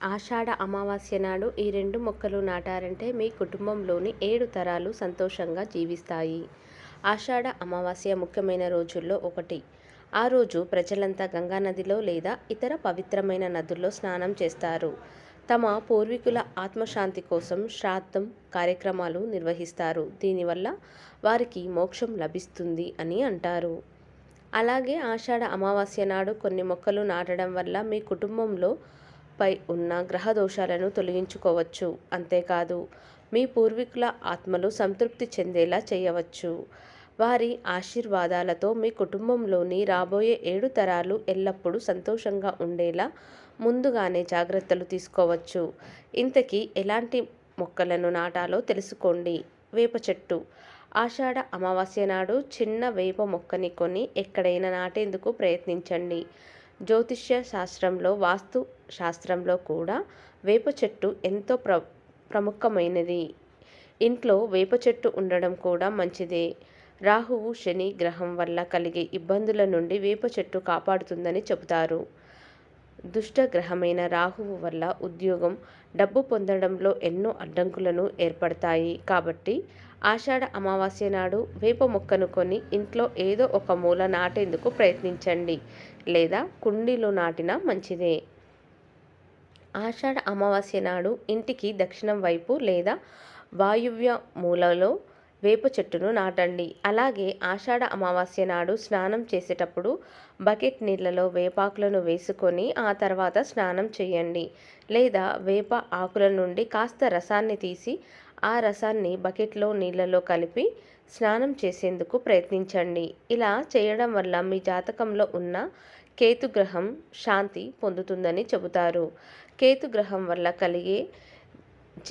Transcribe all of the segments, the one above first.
ఆషాఢ అమావాస్య నాడు ఈ రెండు మొక్కలు నాటారంటే మీ కుటుంబంలోని ఏడు తరాలు సంతోషంగా జీవిస్తాయి. ఆషాఢ అమావాస్య ముఖ్యమైన రోజుల్లో ఒకటి. ఆ రోజు ప్రజలంతా గంగానదిలో లేదా ఇతర పవిత్రమైన నదుల్లో స్నానం చేస్తారు. తమ పూర్వీకుల ఆత్మశాంతి కోసం శ్రాద్ధం కార్యక్రమాలు నిర్వహిస్తారు. దీనివల్ల వారికి మోక్షం లభిస్తుంది అని అంటారు. అలాగే ఆషాఢ అమావాస్య నాడు కొన్ని మొక్కలు నాటడం వల్ల మీ కుటుంబంలో పై ఉన్న గ్రహ దోషాలను తొలగించుకోవచ్చు. అంతేకాదు మీ పూర్వీకుల ఆత్మలు సంతృప్తి చెందేలా చేయవచ్చు. వారి ఆశీర్వాదాలతో మీ కుటుంబంలోని రాబోయే ఏడు తరాలు ఎల్లప్పుడూ సంతోషంగా ఉండేలా ముందుగానే జాగ్రత్తలు తీసుకోవచ్చు. ఇంతకీ ఎలాంటి మొక్కలను నాటాలో తెలుసుకోండి. వేప చెట్టు. ఆషాఢ అమావాస్య నాడు చిన్న వేప మొక్కని కొని ఎక్కడైనా నాటేందుకు ప్రయత్నించండి. జ్యోతిష్య శాస్త్రంలో వాస్తు శాస్త్రంలో కూడా వేప చెట్టు ఎంతో ప్ర ప్రముఖమైనది. ఇంట్లో వేప చెట్టు ఉండడం కూడా మంచిదే. రాహువు శని గ్రహం వల్ల కలిగే ఇబ్బందుల నుండి వేప చెట్టు కాపాడుతుందని చెబుతారు. దుష్ట గ్రహమైన రాహువు వల్ల ఉద్యోగం డబ్బు పొందడంలో ఎన్నో అడ్డంకులను ఏర్పడతాయి. కాబట్టి ఆషాఢ అమావాస్య నాడు వేప మొక్కను కొని ఇంట్లో ఏదో ఒక మూల నాటేందుకు ప్రయత్నించండి లేదా కుండీలో నాటినా మంచిదే. ఆషాఢ అమావాస్య నాడు ఇంటికి దక్షిణం వైపు లేదా వాయువ్య మూలలో వేప చెట్టును నాటండి. అలాగే ఆషాఢ అమావాస్య నాడు స్నానం చేసేటప్పుడు బకెట్ నీళ్ళలో వేపాకులను వేసుకొని ఆ తర్వాత స్నానం చేయండి. లేదా వేప ఆకుల నుండి కాస్త రసాన్ని తీసి ఆ రసాన్ని బకెట్లో నీళ్ళలో కలిపి స్నానం చేసేందుకు ప్రయత్నించండి. ఇలా చేయడం వల్ల మీ జాతకంలో ఉన్న కేతుగ్రహం శాంతి పొందుతుందని చెబుతారు. కేతుగ్రహం వల్ల కలిగే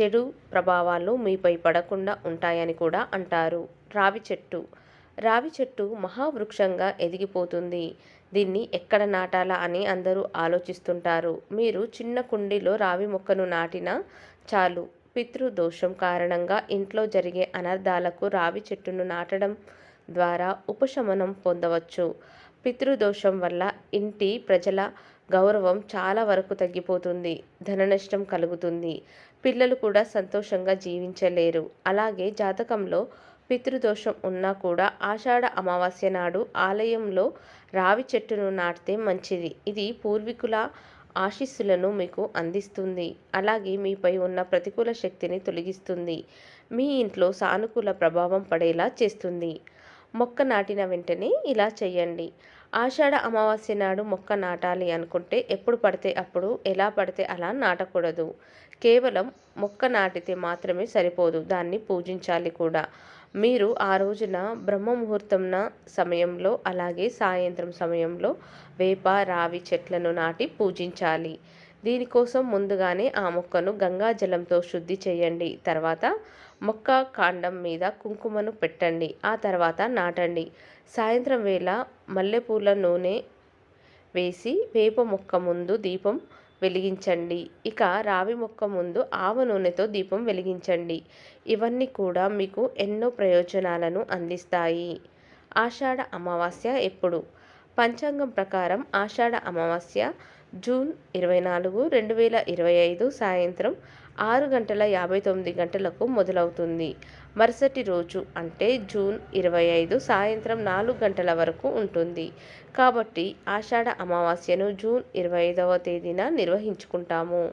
చెడు ప్రభావాలు మీపై పడకుండా ఉంటాయని కూడా అంటారు. రావి చెట్టు. రావి చెట్టు మహావృక్షంగా ఎదిగిపోతుంది. దీన్ని ఎక్కడ నాటాలా అని అందరూ ఆలోచిస్తుంటారు. మీరు చిన్న కుండీలో రావి మొక్కను నాటినా చాలు. పితృదోషం కారణంగా ఇంట్లో జరిగే అనర్థాలకు రావి చెట్టును నాటడం ద్వారా ఉపశమనం పొందవచ్చు. పితృదోషం వల్ల ఇంటి ప్రజల గౌరవం చాలా వరకు తగ్గిపోతుంది. ధన నష్టం కలుగుతుంది. పిల్లలు కూడా సంతోషంగా జీవించలేరు. అలాగే జాతకంలో పితృదోషం ఉన్నా కూడా ఆషాఢ అమావాస్య నాడు ఆలయంలో రావి చెట్టును నాటితే మంచిది. ఇది పూర్వీకుల ఆశీస్సులను మీకు అందిస్తుంది. అలాగే మీపై ఉన్న ప్రతికూల శక్తిని తొలగిస్తుంది. మీ ఇంట్లో సానుకూల ప్రభావం పడేలా చేస్తుంది. మొక్క నాటిన వెంటనే ఇలా చేయండి ఆషాఢ అమావాస్య నాడు మొక్క నాటాలి అనుకుంటే ఎప్పుడు పడితే అప్పుడు ఎలా పడితే అలా నాటకూడదు. కేవలం మొక్క నాటితే మాత్రమే సరిపోదు. దాన్ని పూజించాలి కూడా. మీరు ఆ రోజున బ్రహ్మ ముహూర్తంన సమయంలో అలాగే సాయంత్రం సమయంలో వేప రావి చెట్లను నాటి పూజించాలి. దీనికోసం ముందుగానే ఆ మొక్కను గంగా జలంతో శుద్ధి చేయండి. తర్వాత మొక్క కాండం మీద కుంకుమను పెట్టండి. ఆ తర్వాత నాటండి. సాయంత్రం వేళ మల్లెపూల నూనె వేసి వేప మొక్క ముందు దీపం వెలిగించండి. ఇక రావి మొక్క ముందు ఆవ నూనెతో దీపం వెలిగించండి. ఇవన్నీ కూడా మీకు ఎన్నో ప్రయోజనాలను అందిస్తాయి. ఆషాఢ అమావాస్య ఎప్పుడు? పంచాంగం ప్రకారం ఆషాఢ అమావాస్య జూన్ ఇరవై నాలుగు రెండు వేల ఇరవై ఐదు సాయంత్రం ఆరు గంటల యాభై తొమ్మిది గంటలకు మొదలవుతుంది. మరుసటి రోజు అంటే జూన్ ఇరవై ఐదు సాయంత్రం నాలుగు గంటల వరకు ఉంటుంది. కాబట్టి ఆషాఢ అమావాస్యను జూన్ ఇరవై ఐదవ తేదీన నిర్వహించుకుంటాము.